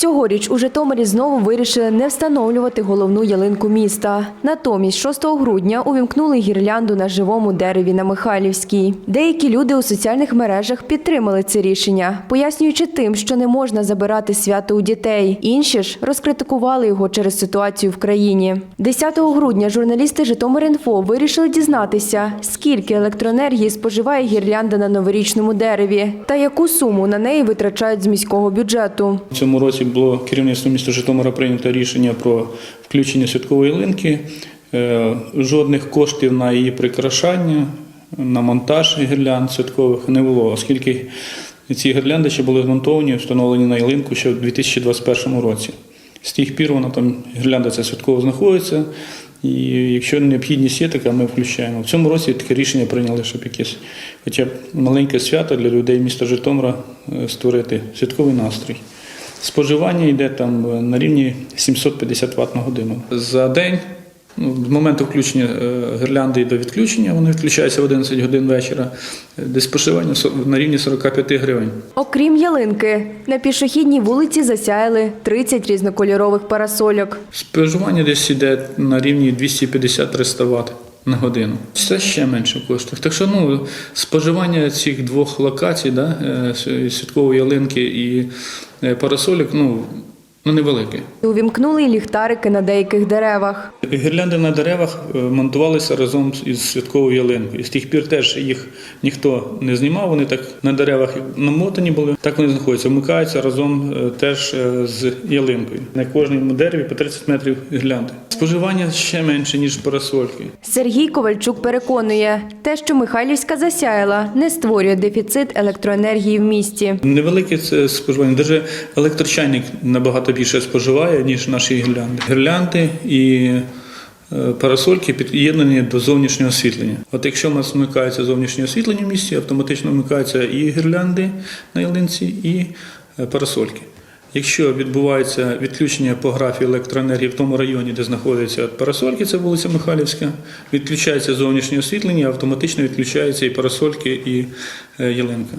Цьогоріч у Житомирі знову вирішили не встановлювати головну ялинку міста. Натомість 6 грудня увімкнули гірлянду на живому дереві на Михайлівській. Деякі люди у соціальних мережах підтримали це рішення, пояснюючи тим, що не можна забирати свято у дітей. Інші ж розкритикували його через ситуацію в країні. 10 грудня журналісти Житомир.Інфо вирішили дізнатися, скільки електроенергії споживає гірлянда на новорічному дереві та яку суму на неї витрачають з міського бюджету. В цьому році було керівництво міста Житомира прийнято рішення про включення святкової ялинки. Е, Жодних коштів на її прикрашання, на монтаж гірлянд святкових не було, оскільки ці гірлянди ще були змонтовані, встановлені на ялинку ще в 2021 році. З тих пір вона там гірлянда ця святково знаходиться. І якщо необхідність є така, ми включаємо. В цьому році таке рішення прийняли, щоб якесь хоча б маленьке свято для людей міста Житомира е, створити святковий настрій. Споживання йде там е, на рівні 750 Вт на годину. За день, ну, з моменту включення е, гірлянди і до відключення, вони відключаються в 11 годин вечора, десь споживання на рівні 45 гривень. Окрім ялинки, на пішохідній вулиці засяяли 30 різнокольорових парасольок. Споживання десь йде на рівні 250-300 Вт на годину. Це ще менше коштує. Так що ну, споживання цих двох локацій, да, е, святкової ялинки і парасолік, ну, ну невелике. Увімкнули й ліхтарики на деяких деревах. Гірлянди на деревах е, монтувалися разом із святковою ялинкою. З тих пір теж їх ніхто не знімав. Вони так на деревах намотані були. Так вони знаходяться, вмикаються разом е, теж е, з ялинкою. На кожному дереві по 30 метрів гірлянди. Споживання ще менше ніж парасольки. Сергій Ковальчук переконує, те, що Михайлівська засяяла, не створює дефіцит електроенергії в місті. Невелике це споживання. Навіть електрочайник набагато більше споживає, ніж наші гірлянди. Гірлянди і е, парасольки під'єднані до зовнішнього освітлення. От якщо у нас вмикається зовнішнє освітлення в місті, автоматично вмикаються і гірлянди на ялинці, і е, парасольки. Якщо відбувається відключення по графі електроенергії в тому районі, де знаходяться парасольки, це вулиця Михайлівська, відключається зовнішнє освітлення, автоматично відключаються і парасольки, і е, ялинка.